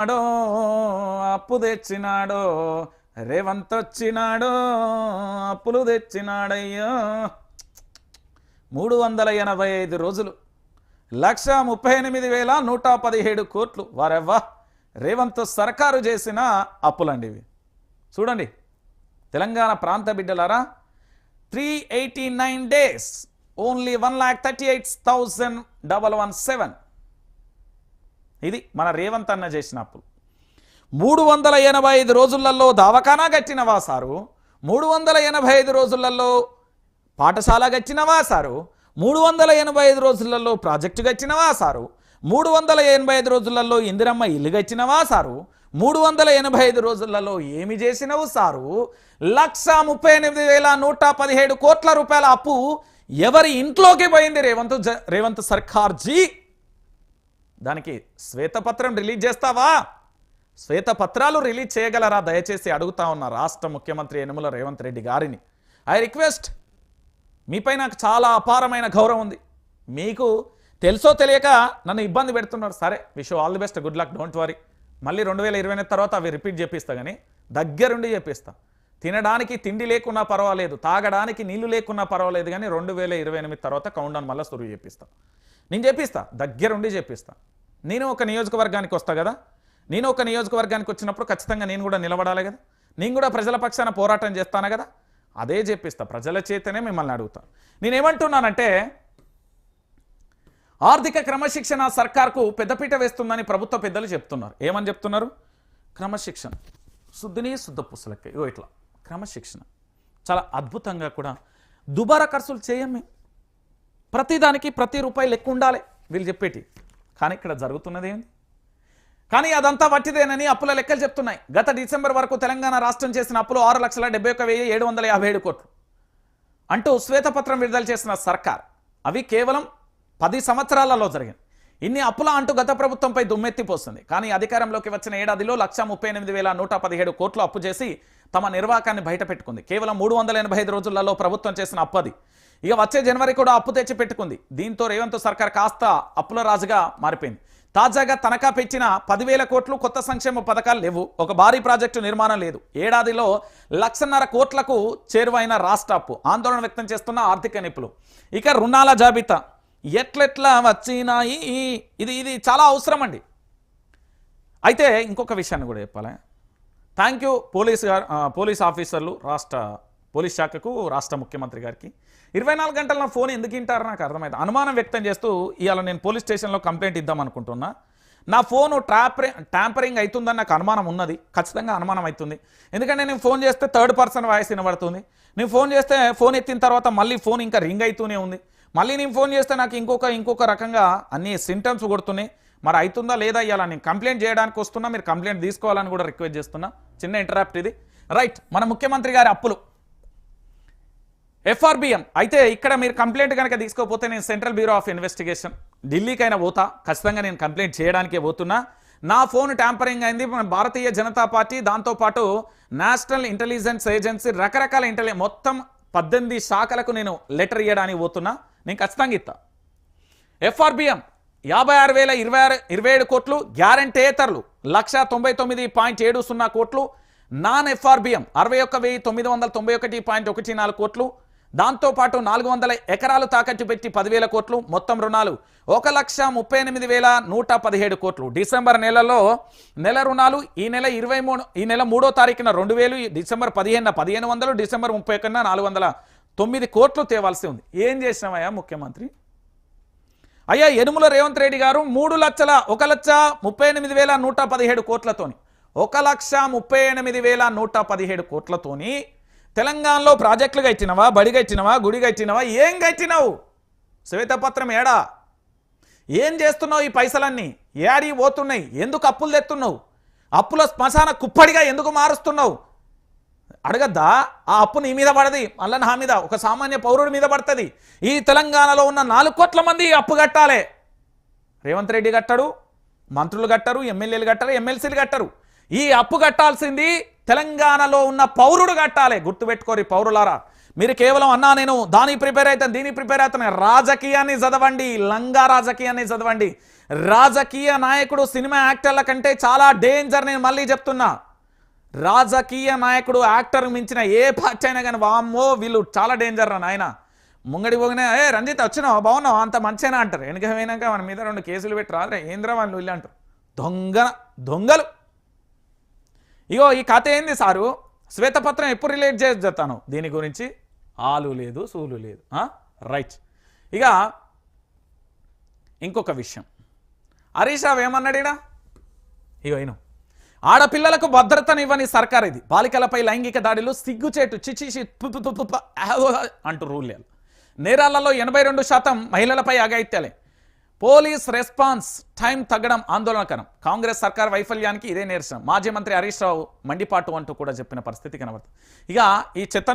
వచ్చినాడో అప్పు తెచ్చినాడో రేవంత్ వచ్చినాడో అప్పులు తెచ్చినాడయ్యో. మూడు వందల ఎనభై ఐదు రోజులు. లక్ష ముప్పై ఎనిమిది వేల నూట పదిహేడు కోట్లు. వారెవ్వా? రేవంత్ సర్కారు చేసిన అప్పులండి ఇవి చూడండి. తెలంగాణ ప్రాంత బిడ్డలారా three eighty nine days only one lakh thirty eight thousand double one seven. ఇది మన రేవంత్ అన్న చేసిన అప్పులు మూడు వందల ఎనభై ఐదు రోజులలో దవాఖానా కట్టినవా సారు? మూడు వందల ఎనభై ఐదు రోజులలో పాఠశాల గచ్చినవా సారు? మూడు వందల ఎనభై ఐదు రోజులలో ప్రాజెక్టు గచ్చినవా సారు? మూడు వందల ఎనభై ఐదు రోజులలో ఇందిరమ్మ ఇల్లు గచ్చినవా సారు? మూడు వందల ఎనభై ఐదు రోజులలో ఏమి చేసినవు సారు? లక్ష ముప్పై ఎనిమిది వేల నూట పదిహేడు కోట్ల రూపాయల అప్పు ఎవరి ఇంట్లోకి పోయింది రేవంత్ జ- రేవంత్ సర్కార్జీ? దానికి శ్వేతపత్రం రిలీజ్ చేస్తావా? శ్వేతపత్రాలు రిలీజ్ చేయగలరా? దయచేసి అడుగుతా ఉన్న రాష్ట్ర ముఖ్యమంత్రి యనుమల రేవంత్ రెడ్డి గారిని. ఐ రిక్వెస్ట్ మీపై నాకు చాలా అపారమైన గౌరవం ఉంది. మీకు తెలుసో తెలియక నన్ను ఇబ్బంది పెడుతున్నారు. సరే wish all the best good luck don't worry. మళ్ళీ రెండు వేల ఇరవై తర్వాత అవి రిపీట్ చేపిస్తా కానీ దగ్గరుండి చేపిస్తా. తినడానికి తిండి లేకున్నా పర్వాలేదు తాగడానికి నీళ్ళు లేకున్నా పర్వాలేదు కానీ రెండు వేల ఇరవై ఎనిమిది తర్వాత కౌంట్ మళ్ళీ సురువు చేపిస్తా. నేను చేపిస్తా దగ్గరుండి చెప్పిస్తా నేను ఒక నియోజకవర్గానికి వస్తా కదా? నేను ఒక నియోజకవర్గానికి వచ్చినప్పుడు ఖచ్చితంగా నేను కూడా నిలబడాలి కదా? నేను కూడా ప్రజల పక్షాన పోరాటం చేస్తాను కదా? అదే చెప్పిస్తా. ప్రజల చేతనే మిమ్మల్ని అడుగుతాను నేనేమంటున్నానంటే ఆర్థిక క్రమశిక్షణ సర్కార్కు పెద్దపీట వేస్తుందని ప్రభుత్వ పెద్దలు చెప్తున్నారు. ఏమని చెప్తున్నారు? క్రమశిక్షణ. శుద్ధిని శుద్ధ పుస్తలకే ఇట్లా. క్రమశిక్షణ. చాలా అద్భుతంగా కూడా. దుబారా ఖర్చులు చేయం ప్రతిదానికి ప్రతి రూపాయి లెక్క ఉండాలి వీళ్ళు చెప్పేటి. కానీ ఇక్కడ జరుగుతున్నది కానీ అదంతా వట్టిదేనని అప్పుల లెక్కలు చెప్తున్నాయి. గత డిసెంబర్ వరకు తెలంగాణ రాష్ట్రం చేసిన అప్పులు ఆరు లక్షల డెబ్బై ఒక వెయ్యి ఏడు వందల యాభై ఏడు కోట్లు. అంటూ శ్వేతపత్రం విడుదల చేసిన సర్కార్ అవి కేవలం పది సంవత్సరాలలో జరిగింది ఇన్ని అప్పుల అంటూ గత ప్రభుత్వంపై దుమ్మెత్తిపోస్తుంది. కానీ అధికారంలోకి వచ్చిన ఏడాదిలో లక్ష ముప్పై ఎనిమిది వేల నూట పదిహేడు కోట్లు అప్పు చేసి తమ నిర్వాహకాన్ని బయటపెట్టుకుంది. కేవలం మూడు వందల ఎనభై ఐదు రోజులలో ప్రభుత్వం చేసిన అప్పది ఇక వచ్చే జనవరి కూడా అప్పు తెచ్చి పెట్టుకుంది. దీంతో రేవంత్ సర్కార్ కాస్త అప్పుల రాజుగా మారిపోయింది. తాజాగా తనఖా పెంచిన పదివేల కోట్లు కొత్త సంక్షేమ పథకాలు లేవు. ఒక భారీ ప్రాజెక్టు నిర్మాణం లేదు. ఏడాదిలో లక్షన్నర కోట్లకు చేరువైన రాష్ట్ర అప్పు. ఆందోళన వ్యక్తం చేస్తున్న ఆర్థిక నిపుణులు. ఇక రుణాల జాబితా. ఎట్లెట్లా వచ్చినాయి? ఇది ఇది చాలా అవసరం అండి అయితే ఇంకొక విషయాన్ని కూడా చెప్పాలి. థ్యాంక్ యూ పోలీస్ గారు పోలీస్ ఆఫీసర్లు రాష్ట్ర పోలీస్ శాఖకు రాష్ట్ర ముఖ్యమంత్రి గారికి. ఇరవై నాలుగు గంటల నా ఫోన్ ఎందుకు వింటారో నాకు అర్థమైంది అనుమానం వ్యక్తం చేస్తూ ఇవాళ నేను పోలీస్ స్టేషన్లో కంప్లైంట్ ఇద్దాం అనుకుంటున్నా నా ఫోను ట్రాపరింగ్ ట్యాంపరింగ్ అవుతుందని నాకు అనుమానం ఉన్నది. ఖచ్చితంగా అనుమానం అవుతుంది. ఎందుకంటే నేను ఫోన్ చేస్తే థర్డ్ పర్సన్ వాయిస్ వినబడుతుంది. నేను ఫోన్ చేస్తే ఫోన్ ఎత్తిన తర్వాత మళ్ళీ ఫోన్ ఇంకా రింగ్ అవుతూనే ఉంది. మళ్ళీ నేను ఫోన్ చేస్తే నాకు ఇంకొక ఇంకొక రకంగా అన్ని సింటమ్స్ కొడుతున్నాయి మరి అవుతుందా లేదా ఇవాళ నేను కంప్లైంట్ చేయడానికి వస్తున్నా మీరు కంప్లైంట్ తీసుకోవాలని కూడా రిక్వెస్ట్ చేస్తున్నా. చిన్న ఇంటరాప్ట్ ఇది. రైట్ మన ముఖ్యమంత్రి గారి అప్పులు. ఎఫ్ఆర్బిఎం అయితే ఇక్కడ మీరు కంప్లైంట్ కనుక తీసుకోకపోతే నేను సెంట్రల్ బ్యూరో ఆఫ్ ఇన్వెస్టిగేషన్ ఢిల్లీకైనా పోతా. ఖచ్చితంగా నేను కంప్లైంట్ చేయడానికే పోతున్నా. నా ఫోన్ ట్యాంపరింగ్ అయింది. మన భారతీయ జనతా పార్టీ దాంతోపాటు నేషనల్ ఇంటెలిజెన్స్ ఏజెన్సీ రకరకాల ఇంటెలి మొత్తం పద్దెనిమిది శాఖలకు నేను లెటర్ ఇవ్వడానికి పోతున్నా. నేను ఖచ్చితంగా ఇస్తా. ఎఫ్ఆర్బిఎం యాభై ఆరు వేల ఇరవై ఆరు ఇరవై ఏడు కోట్లు గ్యారంటీయేతరులు లక్ష తొంభై తొమ్మిది పాయింట్ ఏడు సున్నా కోట్లు. నాన్ ఎఫ్ఆర్బిఎం అరవై ఒక్క వెయ్యి తొమ్మిది వందల తొంభై ఒకటి పాయింట్ ఒకటి నాలుగు కోట్లు. దాంతోపాటు నాలుగు వందల ఎకరాలు తాకట్టు పెట్టి పదివేల కోట్లు. మొత్తం రుణాలు ఒక లక్ష ముప్పై ఎనిమిది వేల నూట పదిహేడు కోట్లు. డిసెంబర్ నెలలో నెల రుణాలు ఈ నెల ఇరవై మూడు ఈ నెల మూడో తారీఖున రెండు వేలు డిసెంబర్ పదిహేనున పదిహేను వందలు డిసెంబర్ ముప్పై ఒకటిన నాలుగు వందల తొమ్మిది కోట్లు తేవాల్సి ఉంది. ఏం చేసినామయ్యా ముఖ్యమంత్రి? అయ్యా యనుముల రేవంత్ రెడ్డి గారు మూడు లక్షల ఒక లక్ష ముప్పై ఎనిమిది వేల నూట పదిహేడు కోట్లతోని ఒక లక్ష ముప్పై ఎనిమిది వేల నూట పదిహేడు కోట్లతోని తెలంగాణలో ప్రాజెక్టులు కట్టినవా బడి కట్టినవా గుడి కట్టినవా ఏం కట్టినావు? శ్వేతపత్రం ఏడా? ఏం చేస్తున్నావు ఈ పైసలన్నీ? ఏడి పోతున్నాయి? ఎందుకు అప్పులు తెస్తున్నావు అప్పుల శ్మశాన కుప్పడిగా ఎందుకు మారుస్తున్నావు? అడగద్దా? ఆ అప్పు నీ మీద పడది మళ్ళీ నా మీద. ఒక సామాన్య పౌరుడి మీద పడుతుంది. ఈ తెలంగాణలో ఉన్న నాలుగు కోట్ల మంది అప్పు కట్టాలి. రేవంత్ రెడ్డి కట్టడు మంత్రులు కట్టరు ఎమ్మెల్యేలు కట్టరు ఎమ్మెల్సీలు కట్టరు. ఈ అప్పు కట్టాల్సింది తెలంగాణలో ఉన్న పౌరుడు కట్టాలి. గుర్తుపెట్టుకోరి పౌరులారా. మీరు కేవలం అన్నా నేను దానికి ప్రిపేర్ అవుతాను దీని ప్రిపేర్ అవుతాను. రాజకీయాన్ని చదవండి లంగా రాజకీయాన్ని చదవండి. రాజకీయ నాయకుడు సినిమా యాక్టర్ల కంటే చాలా డేంజర్ నేను మళ్ళీ చెప్తున్నా. రాజకీయ నాయకుడు యాక్టర్ మించిన ఏ పార్టీ అయినా కానీ వామ్మో వీళ్ళు చాలా డేంజర్ రా నాయన. ముంగడి పోగినా ఏ రంజిత్ వచ్చినావు? బాగున్నావు? అంత మంచిగా అంటారు. వెనక మన మీద రెండు కేసులు పెట్టి రాదురా ఏంద్రా వాళ్ళు వీళ్ళు అంటారు. దొంగ దొంగలు. ఇగో ఈ కథ ఏంది సారు? శ్వేతపత్రం ఎప్పుడు రిలేట్ చేసి చెప్తాను దీని గురించి ఆలు లేదు సూలు లేదు. రైట్ ఇక ఇంకొక విషయం. హరీష్ రావు ఏమన్నాడు ఈడ? ఇగో ఈయన ఆడపిల్లలకు భద్రతనివ్వని సర్కార్ ఇది. బాలికలపై లైంగిక దాడిలో సిగ్గుచేటు చిచిచి అంటూ రూల్ నేరాలలో ఎనభై రెండు శాతం మహిళలపై అఘాయిత్యాలే. పోలీస్ రెస్పాన్స్ టైం తగ్గడం ఆందోళనకరం. కాంగ్రెస్ సర్కార్ వైఫల్యానికి ఇదే నిరసన మాజీ మంత్రి హరీష్ రావు మండిపాటు అంటూ కూడా చెప్పిన పరిస్థితి కనబడుతుంది. ఇక ఈ చెత్త